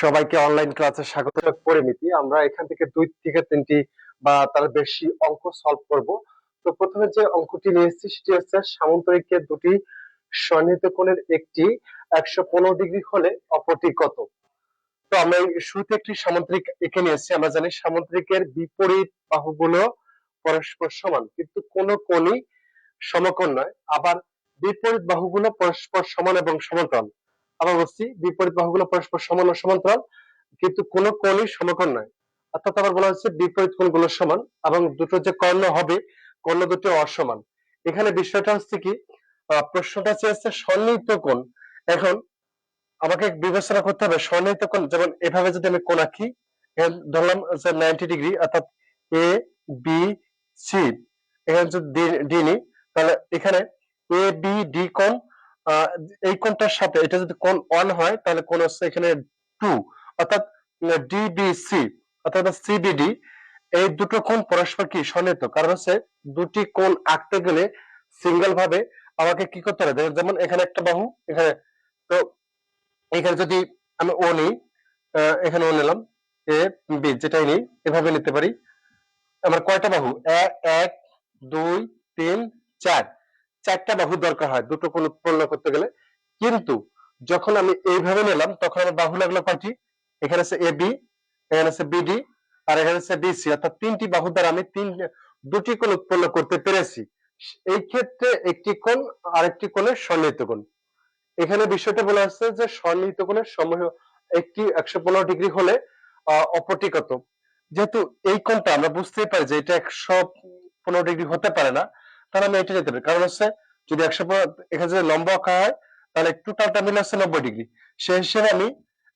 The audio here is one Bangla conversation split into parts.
সবাইকে অনলাইন ক্লাসে স্বাগত পরিমিতি। আমরা এখান থেকে দুই থেকে তিনটি বা তার বেশি অঙ্ক সলভ করব। তো প্রথমে যে অঙ্কটি নিয়ে এসেছি সেটি হচ্ছে সামান্তরিকের দুটি সন্নিহিত কোণের একটি একশো পনেরো ডিগ্রি হলে অপরটি কত? তো আমরা শুরুতে একটি সামান্তরিক এঁকে নিয়েছি। আমরা জানি সামান্তরিকের বিপরীত বাহুগুলো পরস্পর সমান, কিন্তু কোনো কোণই সমকোণ নয়। আবার বিপরীত বাহুগুলো পরস্পর সমান এবং সমান্তরাল আবার বলছি বিপরীত বাহুগুলো পরস্পর সমান ও সমান্তরাল, কিন্তু কোন কোণই সমকোণ নয়। অর্থাৎ আবার বলা হচ্ছে বিপরীত কোণগুলো সমান এবং দুটো যে কর্ণ হবে, কর্ণ দুটো অসমান। এখানে বিষয়টা হচ্ছে কি প্রশ্নটা চেয়েছে সন্নিহিত কোণ। এখন আমাকে বিবেচনা করতে হবে, সন্নিহিত কোণ, যেমন এভাবে যদি আমি কোণ আঁকি ধরলাম যে নাইনটি ডিগ্রি অর্থাৎ এ বি সি এখানে যদি ডি নিই তাহলে এখানে এ বি ডি কোণ এই কোণটার সাথে এটা যদি কোণ ওয়ান হয়, তাহলে কোন হচ্ছে এখানে টু অর্থাৎ ডিবিসি অর্থাৎ সিবিডি এই দুটো কোণ পরস্পর কি সন্নিহিত? কারণ হচ্ছে দুটি কোণ আঁকতে গেলে সিঙ্গেল ভাবে আমাকে কি করতে হবে? যেমন এখানে একটা বাহু, এখানে, তো এখানে যদি আমি ও নিই এখানে ও নিলাম এ বি যেটাই নিই, এভাবে নিতে পারি। আমার কয়টা বাহু? এক, দুই, তিন, চার। চারটা বাহু দরকার হয়, দুটো কোণ উৎপন্ন করতে গেলে। কিন্তু যখন আমি এইভাবে নিলাম, তখন আমার বাহু লাগল কয়টি? এখানে আছে এ বি এখানে আছে বিডি আর এখানে আছে বিসি অর্থাৎ তিনটি বাহু দ্বারা আমি তিন, দুটি কোণ উৎপন্ন করতে পেরেছি। এই ক্ষেত্রে একটি কোণ, আরেকটি কোণের সন্নিহিত কোণ। এখানে বিষয়টা বলা হচ্ছে যে সন্নিহিত কোণের সময় একটি একশো পনেরো ডিগ্রি হলে অপরটি কত যেহেতু এই কোণটা আমরা বুঝতেই পারি যে এটা একশো পনেরো ডিগ্রি হতে পারে না তাহলে আমি এটা যেতে পারি। কারণ হচ্ছে যদি একশো এখানে যদি লম্ব আঁকা হয়, তাহলে টোটালটা মিলে হচ্ছে নব্বই ডিগ্রি সেই হিসেবে আমি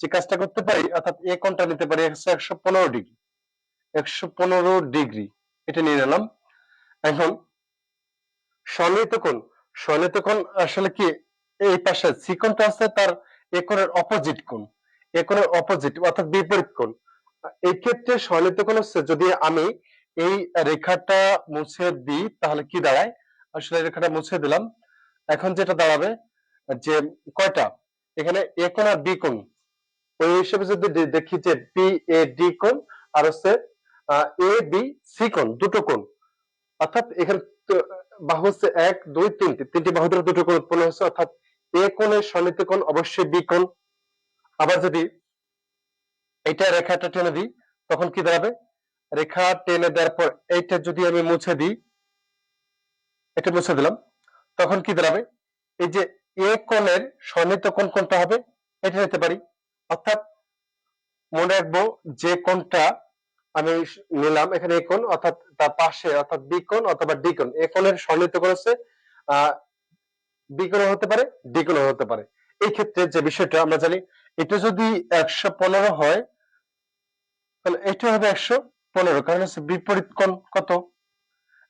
যে কাজটা করতে পারি, অর্থাৎ এ কোণটা নিতে পারি হচ্ছে একশো পনেরো ডিগ্রি একশো পনেরো ডিগ্রি এটা নিয়ে নিলাম। এখন সন্নিহিত কোণ। সন্নিহিত কোণ আসলে কি? এই পাশে সি কোণটা আছে, তার এ কোণের অপোজিট কোণ। এ কোণের অপোজিট অর্থাৎ বিপরীত কোণ। এই ক্ষেত্রে সন্নিহিত কোণ হচ্ছে যদি আমি এই রেখাটা মুছে দিই, তাহলে কি দাঁড়ায়? আসলে রেখাটা মুছে দিলাম। এখন যেটা দাঁড়াবে, যে কয়টা? এখানে এ কোণ আর বি কোণ। ওই হিসেবে যদি দেখি যে বি এ, ডি কোণ, আর হচ্ছে এ, বি, সি কোণ, দুটো কোণ। অর্থাৎ এখানে বাহু হচ্ছে এক, দুই তিনটি তিনটি বাহু দ্বারা দুটো কোণ উৎপন্ন হচ্ছে অর্থাৎ এ কোণের সন্নিহিত কোণ অবশ্যই বি কোণ। আবার যদি এটা রেখাটা টেনে দিই, তখন কি দাঁড়াবে? রেখা টেনে দেওয়ার পর এইটা যদি আমি মুছে দিই এটা মুছে দিলাম, তখন কি দাঁড়াবে? এই যে এ কোণের সন্নিহিত কোণ কোনটা হবে, এটা নিতে পারি। অর্থাৎ মনে রাখব যে কোণটা আমি নিলাম এখানে এ কোণ, অর্থাৎ তার পাশে, অর্থাৎ বি কোণ অথবা ডি কোণ। এ কোণের সন্নিহিত কোণ হচ্ছে বি কোণ হতে পারে, ডি কোণ হতে পারে। এই ক্ষেত্রে যে বিষয়টা আমরা জানি, এটা যদি একশো পনেরো হয়, তাহলে এটা হবে একশো পনেরো, কারণ হচ্ছে বিপরীত কোণ কত?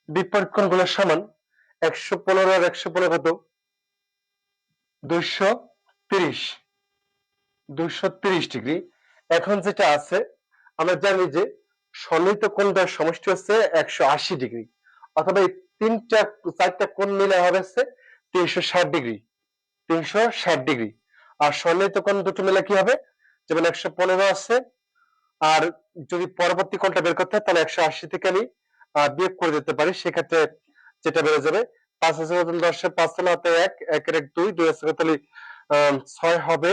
বিপরীত কোণগুলো সমান একশো পনেরো আর একশো পনেরো কত? দুইশো তিরিশ। দুইশো তিরিশ ডিগ্রি। এখন যেটা আছে, আমরা জানি যে সন্নিহিত কোণটার সমষ্টি হচ্ছে একশো আশি ডিগ্রি। অথবা এই তিনটা, চারটা কোণ মিলে হবে হচ্ছে তিনশো ষাট ডিগ্রি। তিনশো ষাট ডিগ্রি। আর সন্নিহিত কোণ দুটো মিলে কি হবে? যেমন একশো পনেরো আছে আর যদি পরবর্তী কোণটা বের করতে হয়, তাহলে একশো আশি থেকে আমি বিয়োগ করে দিতে পারি। সেক্ষেত্রে যেটা বেড়ে যাবে, পাঁচ হাজার দশের পাঁচ তাহলে হাতে এক, একের এক দুই দুই আছে তাহলে ছয় হবে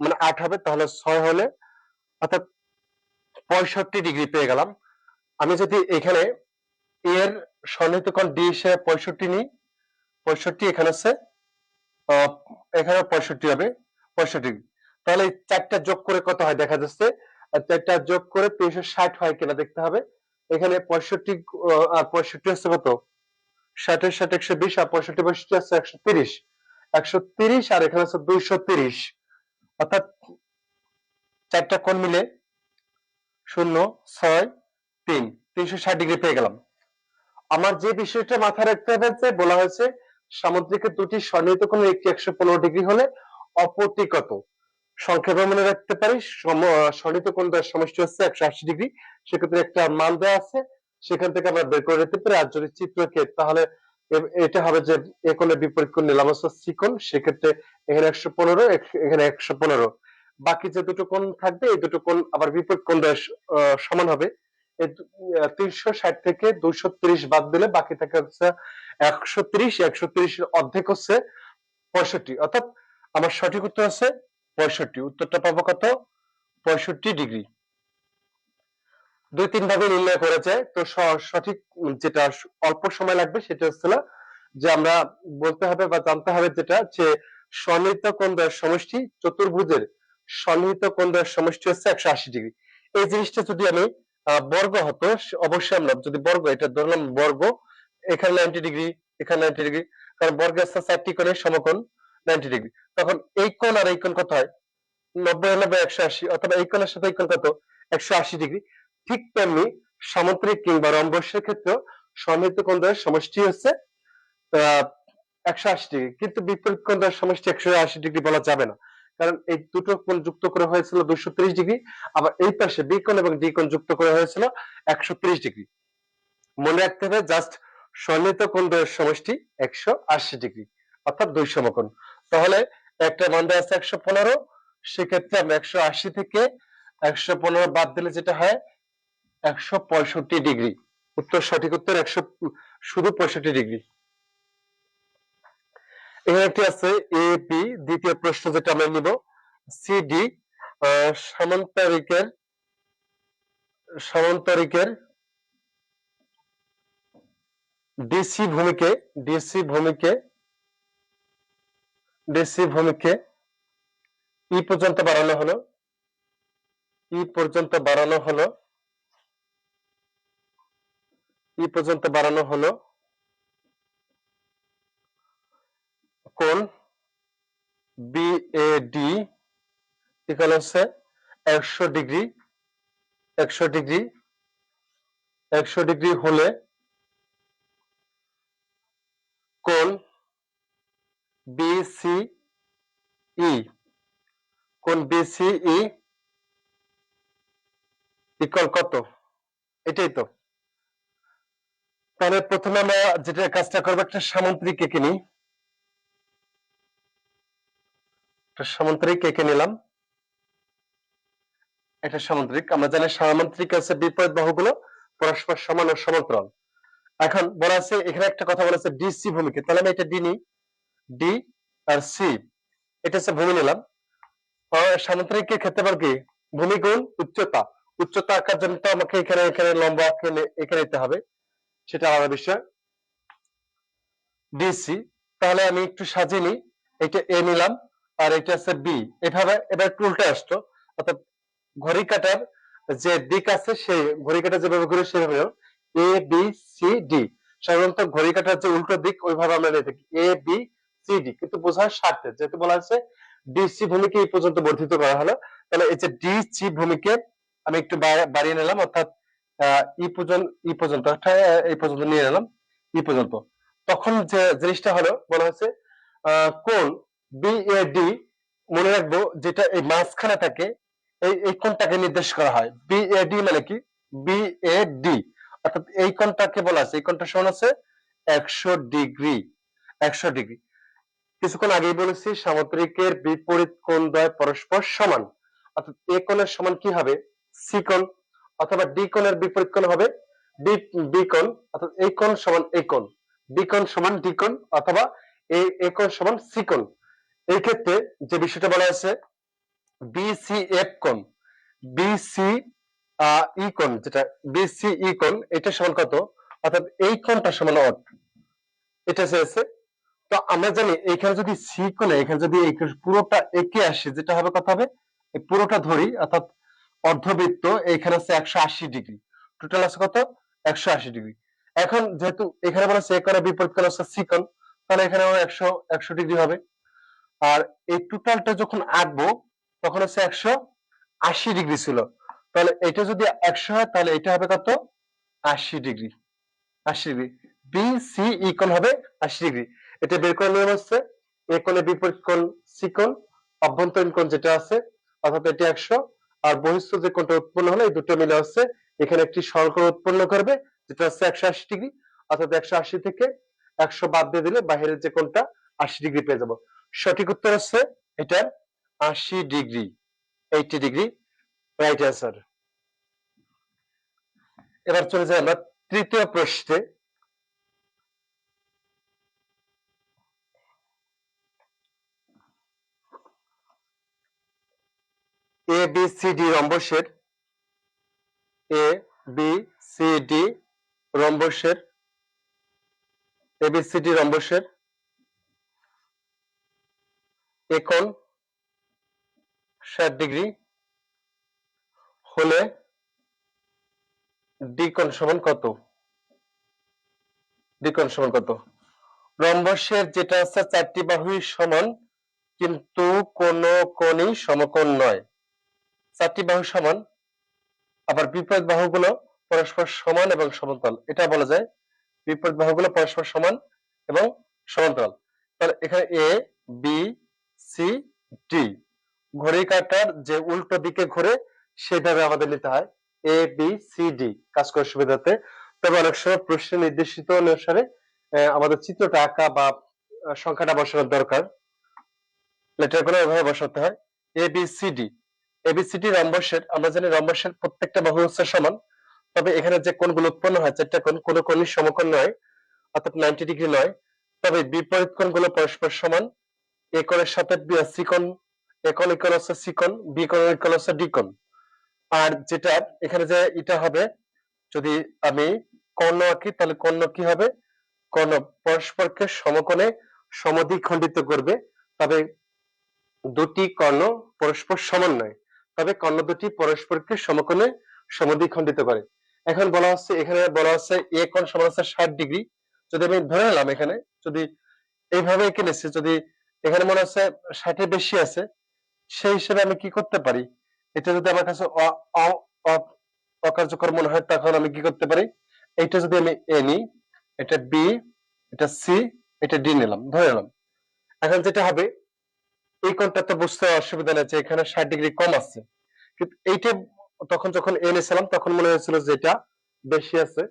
মানে আট হবে, তাহলে ছয় হলে, অর্থাৎ পঁয়ষট্টি ডিগ্রি পেয়ে গেলাম। আমি যদি এখানে এর সন্নিহিত কোণ ডি হিসেবে পঁয়ষট্টি নিই, পঁয়ষট্টি এখানে আছে এখানে পঁয়ষট্টি হবে, পঁয়ষট্টি। তাহলে চারটা যোগ করে কত হয়? দেখা যাচ্ছে চারটা যোগ করে তিনশো ষাট হয় কিনা দেখতে হবে। এখানে পঁয়ষট্টি আর পঁয়ষট্টি হচ্ছে কত? ষাটের ষাট একশো বিশ আর পঁয়ষট্টি পঁয়ষট্টি আছে একশো তিরিশ। একশো তিরিশ আর এখানে আছে দুইশো তিরিশ। অর্থাৎ চারটা কোণ মিলে শূন্য, ছয়, তিন। তিনশো ষাট ডিগ্রি পেয়ে গেলাম। আমার যে বিষয়টা মাথায় রাখতে হবে যে বলা হয়েছে, সামুদ্রিকের দুটি সন্নিহিত কোণের একটি একশো পনেরো ডিগ্রি হলে অপরটি কত? সংক্ষেপে মনে রাখতে পারি আহ, কোণটার সমষ্টি হচ্ছে একশো আশি ডিগ্রি। সেক্ষেত্রে একটা মান দেওয়া আছে। সেখান থেকে আমরা বের করে নিতে পারি। আর যদি চিত্রকে তাহলে এটা হবে যে এ কোণের বিপরীত কোণ নিলাম হচ্ছে সি সেক্ষেত্রে এখানে একশো পনেরো এখানে একশো পনেরো। বাকি যে দুটো কোণ থাকবে এই দুটো কোণ আবার বিপরীত কোণ সমান হবে। তিনশো ষাট থেকে দুইশো ত্রিশ বাদ দিলে বাকি থাকে হচ্ছে একশো ত্রিশ। একশো ত্রিশের অর্ধেক হচ্ছে পঁয়ষট্টি। অর্থাৎ আমার সঠিক উত্তর আছে পঁয়ষট্টি। উত্তরটা পাবো কত? পঁয়ষট্টি ডিগ্রি। দুই তিন ভাবে নির্ণয় করা যায় তো সঠিক যেটা অল্প সময় লাগবে সেটা হচ্ছে না যে আমরা বলতে হবে বা জানতে হবে যেটা যে সন্নিহিত কোণ দ্বয়ের সমষ্টি চতুর্ভুজের সন্নিহিত কোণ দ্বয়ের সমষ্টি হচ্ছে একশো আশি ডিগ্রি। এই জিনিসটা যদি আমি বর্গ হতো অবশ্যই আমরা যদি বর্গ, এটা ধরলাম বর্গ, এখানে নাইনটি ডিগ্রি, এখানে নাইনটি ডিগ্রি, কারণ বর্গের চারটি করে সমকোণ। নাইনটি ডিগ্রি তখন এই কোণ আর এই কোণ কত হয়? নব্বই নব্বই, একশো আশি, অথবা এই কোণের সাথে এই কোণ কত? একশো আশি ডিগ্রি ঠিক তেমনি সামুদ্রিক কিংবা রম্বসের ক্ষেত্রে সন্নিহিত কোণ দ্বয়ের সমষ্টি হচ্ছে একশো আশি ডিগ্রি কিন্তু বিপরীত কোণ দ্বয়ের সমষ্টি একশো আশি ডিগ্রি বলা যাবে না। কারণ এই দুটো কোণ যুক্ত করে হয়েছিল দুশো ত্রিশ ডিগ্রি আবার এই পাশে বি কোণ এবং ডি কোণ যুক্ত করা হয়েছিল একশো ত্রিশ ডিগ্রি মনে রাখতে হবে জাস্ট সন্নিহিত কোণ দ্বয়ের সমষ্টি একশো আশি ডিগ্রি অর্থাৎ দুই সমকোণ। তাহলে একটা মান দেওয়া আছে একশো পনেরো, সেক্ষেত্রে আমরা একশো আশি থেকে একশো পনেরো বাদ দিলে যেটা হয়, একশো পঁয়ষট্টি ডিগ্রি। উত্তর সঠিক উত্তর একশো, শুধু পঁয়ষট্টি ডিগ্রি। এখানে একটি আছে এ বি দ্বিতীয় প্রশ্ন যেটা আমরা নিব। সি ডি সামান্তরিকের সামান্তরিকের ডিসি ভূমিকে ডিসি ভূমিকে ডিসি ভূমিকে ই পর্যন্ত বাড়ানো হলো। ই পর্যন্ত বাড়ানো হলো। ই পর্যন্ত বাড়ানো হলো। কোন? বি বিএডি ইকাল হচ্ছে একশো ডিগ্রি। একশো ডিগ্রি। একশো ডিগ্রি হলে কোন? ই কোন বিসি ই ইকাল কত? এটাই তো। তাহলে প্রথমে আমরা যেটা কাজটা করব, একটা সামন্ত্রিক এঁকে নিই। একটা সামন্ত্রিক এঁকে নিলাম। এটা সামুদ্রিক আমরা জানি সামুদ্রিক আছে বিপরীত বাহুগুলো, পরস্পর সমান ও সমান্তরাল। এখন বলা আছে, এখানে একটা কথা বলেছে ডিসি ভূমিকে। তাহলে আমি এটা ডি নিই। ডি আর সি এটা হচ্ছে ভূমি নিলাম। সামুদ্রিকের ক্ষেত্রে আবার কি? ভূমি গুণ উচ্চতা। উচ্চতা আঁকার জন্য তো আমাকে এখানে এখানে লম্বা এখানে এখানে নিতে হবে। সেটা আলাদা বিষয়। ডিসি তাহলে আমি একটু সাজিয়ে নিই। এটা এ নিলাম, আর এটা আছে বি এভাবে, এবার একটু উল্টে আসতো। অর্থাৎ ঘড়ি কাটার যে দিক আছে, সেই ঘড়ি কাটা যেভাবে ঘুরে, সেভাবে এ বি সি ডি সাধারণত ঘড়ি কাটার যে উল্টো দিক, ওইভাবে আমরা নিয়ে থাকি। এ বি সি ডি কিন্তু বোঝার স্বার্থে যেহেতু বলা আছে ডিসি ভূমিকে এই পর্যন্ত বর্ধিত করা হলো তাহলে এই যে ডিসি ভূমিকে আমি একটু বাড়িয়ে নিলাম অর্থাৎ ই পর্যন্ত ই অর্থাৎ এই পর্যন্ত নিয়ে নিলাম ই পর্যন্ত। তখন যে জিনিসটা হলো বলা আহ, কোন বিএডি মনে রাখব যেটা এই মাঝখানে থাকে এই এই কোনটাকে নির্দেশ করা হয়। বিএডি মানে কি? বিএডি অর্থাৎ এই কোনটাকে বলা আছে এই কোণটা সমান আছে একশো ডিগ্রি একশো ডিগ্রি। কিছুক্ষণ আগেই বলেছি, সামুদ্রিকের বিপরীত কোণ দ্বয় পরস্পর সমান। অর্থাৎ এ কোণের সমান কি হবে? সি কোণ, অথবা ডি কোণের বিপরীত কোণ হবে? বি বি কোণ, অর্থাৎ এই কোণ সমান এই কোণ। বি কোণ সমান ডি কোণ, অথবা এই এ কোণ সমান সি কোণ। এই ক্ষেত্রে যে বিষয়টা বলা আছে বিসিএফ কোণ বিসি ই কোণ, যেটা বিসি ই কোণ, এটা সমান কত? অর্থাৎ এই কোণটা সমান অট এটা চেয়েছে তো আমরা জানি এখানে যদি সি কোণে, এখানে যদি পুরোটা একে আসে, যেটা হবে কত হবে? এই পুরোটা ধরি, অর্থাৎ অর্ধবৃত্ত, এখানে আছে একশো আশি ডিগ্রি। টোটাল আছে কত? একশো আশি ডিগ্রি। এখন যেহেতু এখানে বলা এ কোণের বিপরীত কোণ আছে সি কোণ, তাহলে এখানে একশো একশো ডিগ্রি হবে। আর এই টোটালটা যখন আঁকবো, তখন হচ্ছে একশো আশি ডিগ্রি ছিল। তাহলে এটা যদি একশো হয়, তাহলে এটা হবে কত? আশি ডিগ্রি। আশি ডিগ্রি। বি সি ই কোণ হবে আশি ডিগ্রি। এটা বের করার নিয়ম হচ্ছে, এ কোণের বিপরীত কোণ সি কোণ, অভ্যন্তরীণ কোণ যেটা আছে, অর্থাৎ এটি একশো, আর বহিস্থ যে কোণটা উৎপন্ন হলো, এই দুটো মিলে হচ্ছে, এখানে একটি সরলকোণ উৎপন্ন করবে, যেটা হচ্ছে একশো আশি ডিগ্রি, অর্থাৎ একশো আশি থেকে একশো বাদ দিয়ে দিলে বাহিরের যে কোণটা আশি ডিগ্রি পেয়ে যাব। সঠিক উত্তর হচ্ছে, এটা আশি degree eighty degree, right answer. এবার চলে যাই আমরা তৃতীয় প্রশ্নে। এ বি সি ডি রম্বসের। এ বি সি ডি রম্বসের। এ বি সি ডি রম্বসের। একন ষাট ডিগ্রি হলে ডিকন সমান কত? ডিকন সমান কত? রম্বসের যেটা আছে, চারটি বাহুই সমান, কিন্তু কোন কোণই সমকোণ নয়। চারটি বাহু সমান, আবার বিপরীত বাহুগুলো পরস্পর সমান এবং সমান্তরাল। এটা বলা যায় বিপরীত বাহুগুলো পরস্পর সমান এবং সমান্তরাল। তাহলে এখানে এ বি সি ডি ঘড়ি কাটার যে উল্টো দিকে ঘুরে সেভাবে আমাদের নিতে হয়। এ বি সি ডি কাজ করার সুবিধাতে। তবে অনেক সময় প্রশ্নে নির্দেশিত অনুসারে আমাদের চিত্রটা আঁকা বা সংখ্যাটা বসানোর দরকার। লেটারগুলো এভাবে বসাতে হয়। A B C D ABCD রম্বসের আমরা জানি রম্বসের প্রত্যেকটা বাহু হচ্ছে সমান, তবে এখানে যে কোণগুলো উৎপন্ন হয়, চারটা কোণ, কোনো কোণই সমকোণ নয়, অর্থাৎ নাইনটি ডিগ্রি নয়, তবে বিপরীত কোণগুলো পরস্পর সমান, এ কোণের সাথে সি কোণ, এ কোণ ইকোণ হচ্ছে সি কোণ, বি কোণ ইকোণ হচ্ছে ডি কোণ। আর যেটা এখানে যে এটা হবে, যদি আমি কর্ণ আঁকি, তাহলে কর্ণ কি হবে? কর্ণ পরস্পরকে সমকোণে সমদ্বিখণ্ডিত করবে, তবে দুটি কর্ণ পরস্পর সমান নয়। তবে কর্ণ দুটি পরস্পরকে সমকোণে সমদ্বিখণ্ডিত করে। এখন বলা হচ্ছে, এখানে বলা হচ্ছে এ কোণ সমান হচ্ছে ষাট ডিগ্রি। যদি আমি ধরে নিলাম এখানে, যদি এইভাবে এঁকে নিচ্ছি, যদি এখানে মনে হচ্ছে ষাটের বেশি আছে, সেই হিসেবে আমি কি করতে পারি? এটা যদি আমার কাছে অকার্যকর মনে হয়, তখন আমি কি করতে পারি? এটা যদি আমি এ নিই, এটা বি, এটা সি, এটা ডি নিলাম, ধরে নিলাম। এখন যেটা হবে এই কোণটা তো বুঝতে অসুবিধা নেই যে এখানে ষাট ডিগ্রি কম আছে। কিন্তু এইটা তখন যখন এনেছিলাম তখন মনে হয়েছিল যে এটা বেশি আছে।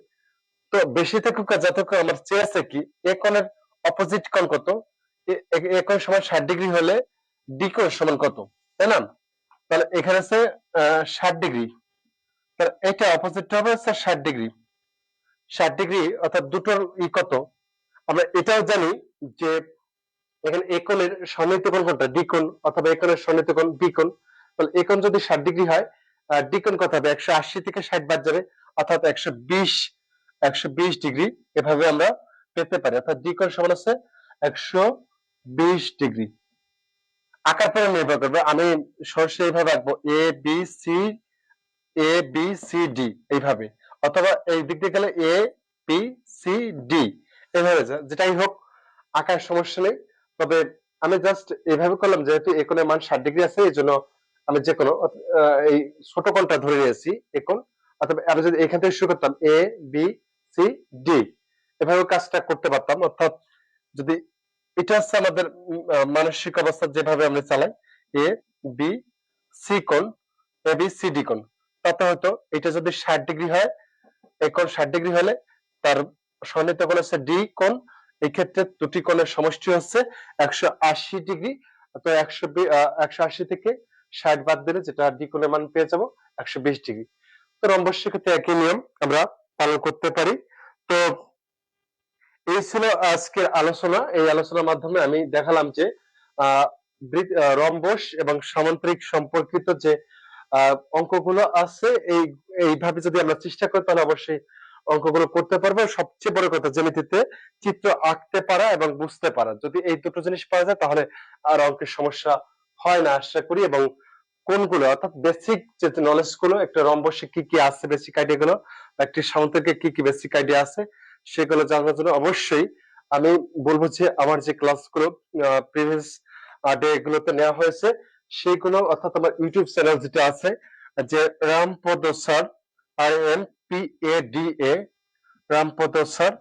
তো বেশি আর যত আমার চেয়ে আছে কি এ কোণের অপোজিট কোণ কত? এ- কোণ সমান ষাট ডিগ্রি হলে ডি কোণ সমান কত? তাই না? তাহলে এখানে আছে ষাট ডিগ্রি। তাহলে এটা অপোজিট হবে হচ্ছে ষাট ডিগ্রি। ষাট ডিগ্রি অর্থাৎ দুটোর ই কত? আমরা এটাও জানি যে এখানে এ কোণের সন্নিহিত কোণ কোনটা? ডি কোণ অথবা এ কোণের সন্নিহিত কোণ বি কোণ। তাহলে এ কোণ যদি ষাট ডিগ্রি হয় ডি কোণ কত হবে? একশো আশি থেকে ষাট বাদ যাবে, অর্থাৎ একশো বিশ একশো বিশ ডিগ্রি এভাবে আমরা পেতে পারি। অর্থাৎ ডি কোণ সমান আছে একশো বিশ ডিগ্রি। আকার পরে নির্ভর করবে। আমি সরাসরি এইভাবে আঁকবো। A B C A B C D এইভাবে। অথবা এই দিক দিয়ে গেলে এ বি সি ডি এইভাবে যা- যেটাই হোক, আঁকার সমস্যা নেই। তবে আমি জাস্ট এইভাবে করলাম, যেহেতু এ কোণের মান ষাট ডিগ্রি আছে এই জন্য আমি যে কোনো এই ছোট কোণটা ধরে নিয়েছি এ কোণ। অথবা আমি যদি এখান থেকে শুরু করতাম এ বি সি ডি এভাবে কাজটা করতে পারতাম। অর্থাৎ যদি এটা হচ্ছে আমাদের মানসিক অবস্থা যেভাবে আমরা চালাই এ বি সি কোণ এ বি সি ডি কোণ। তাতে হয়তো এটা যদি ষাট ডিগ্রি হয় কোণ ষাট ডিগ্রি হলে তার সন্নিহিত কোণ হচ্ছে ডি কোণ এই ক্ষেত্রে দুটি কোণের সমষ্টি হচ্ছে একশো আশি ডিগ্রি, তো একশো একশো আশি থেকে ষাট বাদ দিলে যেটা ডি কোণের মান পেয়ে যাব একশো বিশ ডিগ্রি। তো রম্বস ক্ষেত্রে একই নিয়ম আমরা পালন করতে পারি। তো এই ছিল আজকের আলোচনা। এই আলোচনার মাধ্যমে আমি দেখালাম যে রম্বস এবং সামান্তরিক সম্পর্কিত যে অঙ্কগুলো আছে, এই, এইভাবে যদি আমরা চেষ্টা করি তাহলে অবশ্যই অঙ্কগুলো করতে পারব। সবচেয়ে বড় কথা জ্যামিতিতে চিত্র আঁকতে পারা এবং বুঝতে পারা। যদি এই দুটো জিনিস পাওয়া যায় তাহলে আর অঙ্কের সমস্যা হয় না আশা করি। এবং কোনগুলো? অর্থাৎ বেসিক যে নলেজগুলো একটা রম্বসে কি কি আছে বেসিক আইডিয়া গুলো একটি সামন্তরিকে কি কি বেসিক আইডিয়া আছে, সেগুলো জানার জন্য অবশ্যই আমি বলব যে আমার যে ক্লাসগুলো প্রিভিয়াস ডে গুলোতে নেওয়া হয়েছে, সেইগুলো অর্থাৎ আমার ইউটিউব চ্যানেল যেটা আছে, যে Rampada sir R M P A D A Rampada sir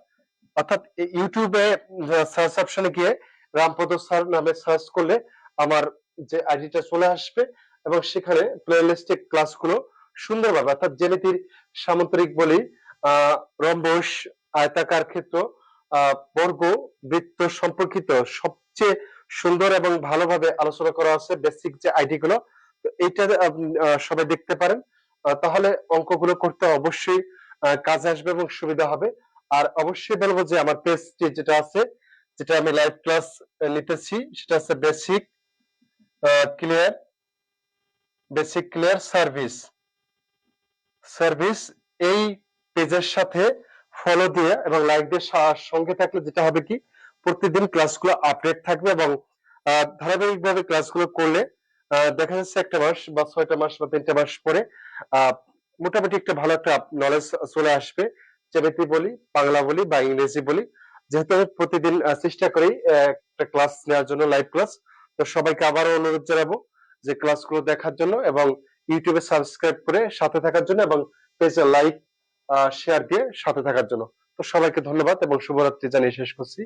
অর্থাৎ ইউটিউবে সার্চ অপশনে গিয়ে রামপদ স্যার নামে সার্চ করলে আমার যে আইডিটা চলে আসবে এবং সেখানে প্লে লিস্টে ক্লাসগুলো সুন্দরভাবে অর্থাৎ জ্যামিতির সামন্তরিক বলি রম্বস আয়তাকার ক্ষেত্র বর্গ, বৃত্ত সম্পর্কিত সবচেয়ে সুন্দর এবং ভালোভাবে আলোচনা করা আছে বেসিক যে আইডি গুলো তো এইটা সবাই দেখতে পারেন। তাহলে অঙ্কগুলো করতে অবশ্যই কাজে আসবে এবং সুবিধা হবে। আর অবশ্যই বলব যে আমার পেজটি যেটা আছে, যেটা আমি লাইভ ক্লাস নিতেছি, সেটা হচ্ছে basic clear basic clear service service এই পেজের সাথে ফলো দিয়ে এবং লাইক দিয়ে সঙ্গে থাকলে যেটা হবে কি, প্রতিদিন ক্লাসগুলো আপডেট থাকবে এবং ধারাবাহিকভাবে ক্লাসগুলো করলে দেখা যাচ্ছে একটা মাস বা ছয়টা মাস বা তিনটা মাস পরে মোটামুটি একটা ভালো একটা নলেজ চলে আসবে যেমনি বলি, বাংলা বলি বা ইংরেজি বলি। যেহেতু আমি প্রতিদিন চেষ্টা করি একটা ক্লাস নেওয়ার জন্য লাইভ ক্লাস তো সবাইকে আবারও অনুরোধ জানাব যে ক্লাসগুলো দেখার জন্য এবং ইউটিউবে সাবস্ক্রাইব করে সাথে থাকার জন্য এবং পেজে লাইক শেয়ার দিয়ে সাথে থাকার জন্য। তো সবাইকে ধন্যবাদ এবং শুভরাত্রি জানিয়ে শেষ করছি।